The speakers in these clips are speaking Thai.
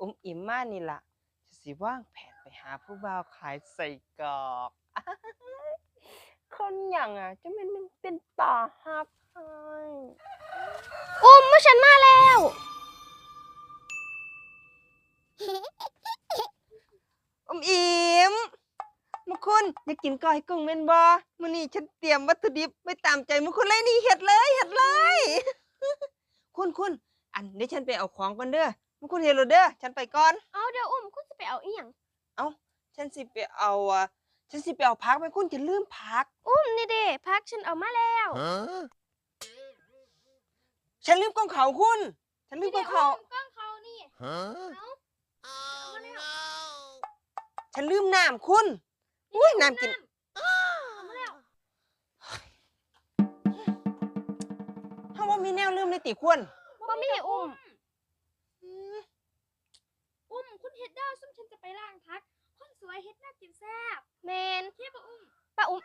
อุ้มอิ่มมานี่ล่ะจะสิว่างแผนไปหาผู้บ่าวขายใส่กรอกคนอย่างอะ จะมันมันเป็นต่อฮับให้อุ้มเมื่อฉันมาแล้ว อุ้มอิ่มมุกคุณอยากกินก้อยกุ้งเม่นบ่มื้อนี้ฉันเตรียมวัตถุดิบไว้ตามใจมุกคุณเลยนี่เฮ็ดเลยเฮ็ดเลย คุณคุณอันเดี๋ยวฉันไปเอาของก่อนเด้อ มุกคุณเฮ็ดเลยเด้อฉันไปก่อน เอาเดี๋ยวอุ้มคุณจะไปเอาอีหยังฉันสิไปเอาอะฉันสิไปเอาพักไปคุณจะลืมพัก อุ้มนี่เด้พักฉันเอามาแล้ว ฉันลืมกล้องเขาคุณ ฉันลืมกล้องเขากล้องเขานี่เอามาแล้วฉันลืมน้ำคุณ อุ้ยน้ำกิน เอามาแล้วเฮาว่ามีแนวลืมในติควรบ่มีอุ้ม อุ้มคุณเฮ็ดเด้อซุ่มฉันจะไปล้างพัก คนสวยเฮ็ดน่ากินแซ่บแมนเทียบอุ้มป้าอุ้ม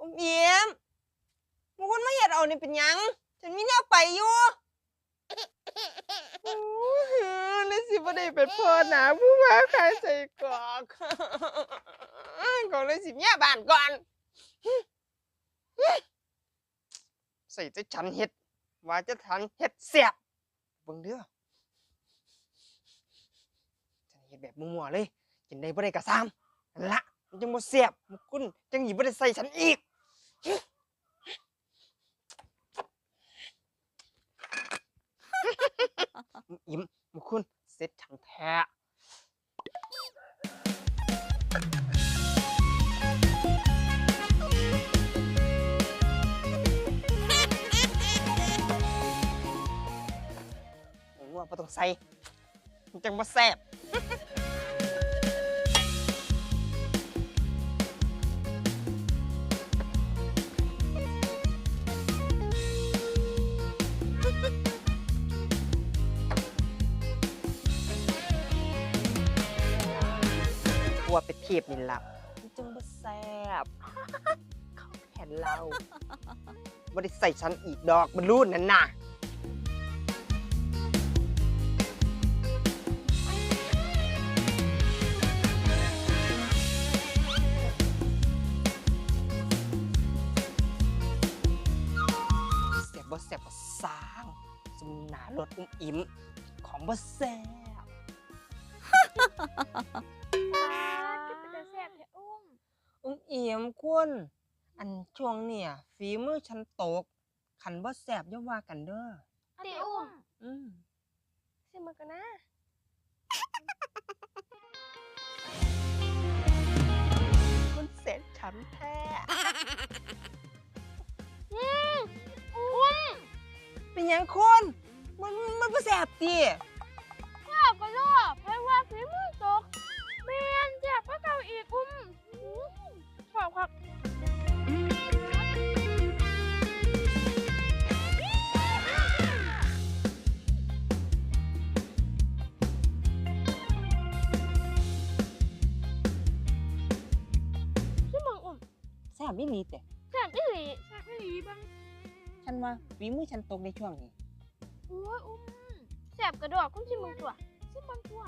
อุ้มเอี่ยมมึงคุณมาเฮ็ดเอานี่เป็นหยัง ฉันมีแนวไปอยู่อู้หูเลยสิบ่ได้เป็นพ่อหนาผู้ว่าขายใส่กรอกก็เลยสิเมียบ้านก่อน ใส่จะฉันเฮ็ด ว่าจะทันเฮ็ดเสียบเบิ่งเด้อฉันเฮ็ดแบบมั่วๆเลยกินได้บ่ได้ก็ซ้ำละมันจังบ่เสียบมันคุณจังหยิบ่ได้ใส่ฉันอีก ใส่มันจังบ่แซ่บกลัวไปเทียบนี่ลับมันจังบ่แซ่บเขาแผ่นเราบ่ได้ใส่ฉันอีกดอกมันรูดนั่นน่ะ รถอุ้มอิ่มของบ่แซ่บป้าจะเป็นแต่แซ่บแท้อุ้มอุ้มอิ่มคุณอันช่วงเนี่ยฝีมือฉันตก ขันบ่แซ่บอย่าว่ากันเด้อติอุ้มอืมซิมากันนะมันเสร็จฉันแท้อุ้มเป็นหยังคุณ มันมันบ่แซ่บติข้าวก็รอเพราะว่าฝีมือตกแม่นแซ่บกว่าเก่าอีกอุ้มอื้อชอบครับชิมังอุ้มแซ่บอีหลีแต่แซ่บอีหลีแซ่บอีหลีบังฉันว่าฝีมือฉันตกในช่วงนี้ โอ้ยอุ้มแสบกระดอกคุณชิมังตัวชิมังตัว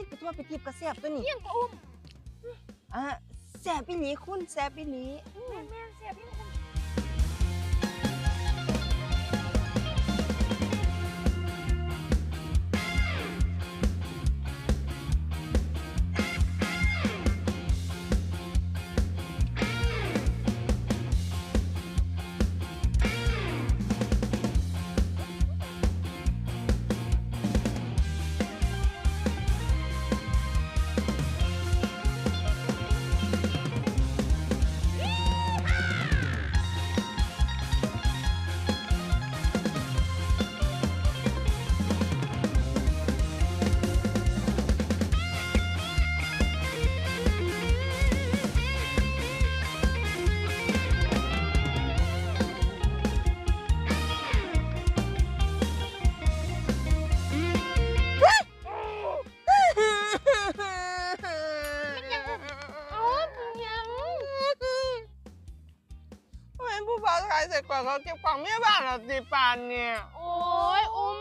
อืมเฮาเฮ็ดไปทั่วไปทีบกระแซบตัวนี้เยี่ยงก็อุ้มอะแซบอีหลีคุณแซบอีหลี แม่แม่นแซ่บอีห ลีายใส่กว่าเขาเก็บของเมียบ้านเหรอตีปานเนี่ย โอ้ยอุ้ม